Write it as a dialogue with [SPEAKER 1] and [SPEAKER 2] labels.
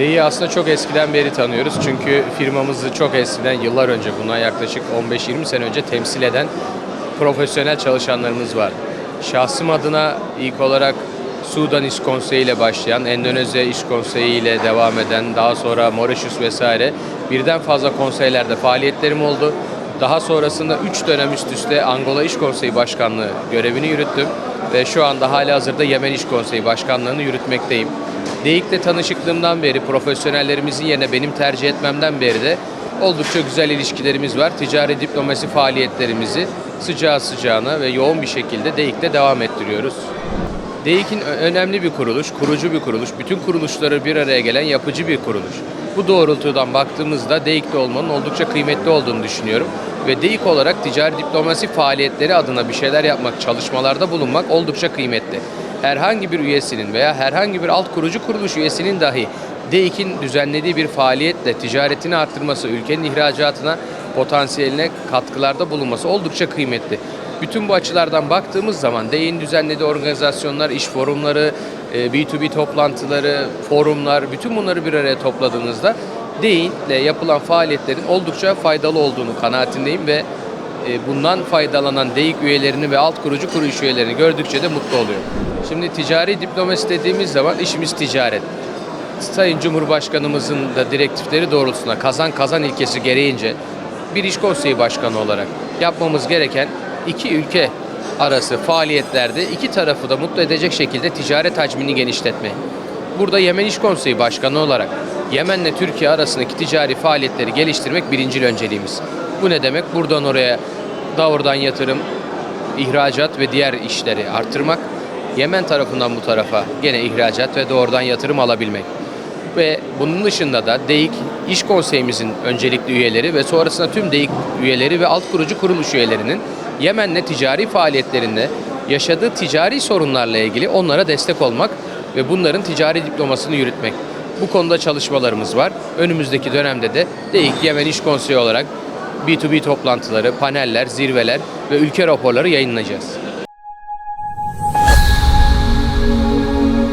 [SPEAKER 1] D'yi aslında çok eskiden beri tanıyoruz. Çünkü firmamızı çok eskiden, yıllar önce, bundan yaklaşık 15-20 sene önce temsil eden profesyonel çalışanlarımız var. Şahsım adına ilk olarak Sudan İş Konseyi ile başlayan, Endonezya İş Konseyi ile devam eden, daha sonra Mauritius vesaire birden fazla konseylerde faaliyetlerim oldu. Daha sonrasında 3 dönem üst üste Angola İş Konseyi Başkanlığı görevini yürüttüm ve şu anda hali hazırda Yemen İş Konseyi Başkanlığını yürütmekteyim. DEİK'le tanışıklığımdan beri, profesyonellerimizin yerine benim tercih etmemden beri de oldukça güzel ilişkilerimiz var. Ticari diplomasi faaliyetlerimizi sıcağı sıcağına ve yoğun bir şekilde DEİK'te devam ettiriyoruz. DEİK'in önemli bir kuruluş, kurucu bir kuruluş, bütün kuruluşları bir araya gelen yapıcı bir kuruluş. Bu doğrultudan baktığımızda DEİK'te olmanın oldukça kıymetli olduğunu düşünüyorum. Ve DEİK olarak ticari diplomasi faaliyetleri adına bir şeyler yapmak, çalışmalarda bulunmak oldukça kıymetli. Herhangi bir üyesinin veya herhangi bir alt kurucu kuruluş üyesinin dahi DEİK'in düzenlediği bir faaliyetle ticaretini arttırması, ülkenin ihracatına, potansiyeline katkılarda bulunması oldukça kıymetli. Bütün bu açılardan baktığımız zaman DEİK'in düzenlediği organizasyonlar, iş forumları, e, B2B toplantıları, forumlar, bütün bunları bir araya topladığınızda DEİK'le yapılan faaliyetlerin oldukça faydalı olduğunu kanaatindeyim ve e, bundan faydalanan DEİK üyelerini ve alt kurucu kuruluş üyelerini gördükçe de mutlu oluyorum. Şimdi ticari diplomasi dediğimiz zaman işimiz ticaret. Sayın Cumhurbaşkanımızın da direktifleri doğrultusunda kazan kazan ilkesi gereğince bir iş konseyi başkanı olarak yapmamız gereken iki ülke arası faaliyetlerde iki tarafı da mutlu edecek şekilde ticaret hacmini genişletme. Burada Yemen İş Konseyi Başkanı olarak Yemen'le Türkiye arasındaki ticari faaliyetleri geliştirmek birincil önceliğimiz. Bu ne demek? Buradan oraya doğrudan yatırım, ihracat ve diğer işleri artırmak. Yemen tarafından bu tarafa gene ihracat ve doğrudan yatırım alabilmek. Ve bunun dışında da DEİK İş Konseyimizin öncelikli üyeleri ve sonrasında tüm DEİK üyeleri ve alt kurucu kuruluş üyelerinin Yemen'le ticari faaliyetlerinde yaşadığı ticari sorunlarla ilgili onlara destek olmak ve bunların ticari diplomasını yürütmek. Bu konuda çalışmalarımız var. Önümüzdeki dönemde de DEİK Yemen İş Konseyi olarak B2B toplantıları, paneller, zirveler ve ülke raporları yayınlayacağız.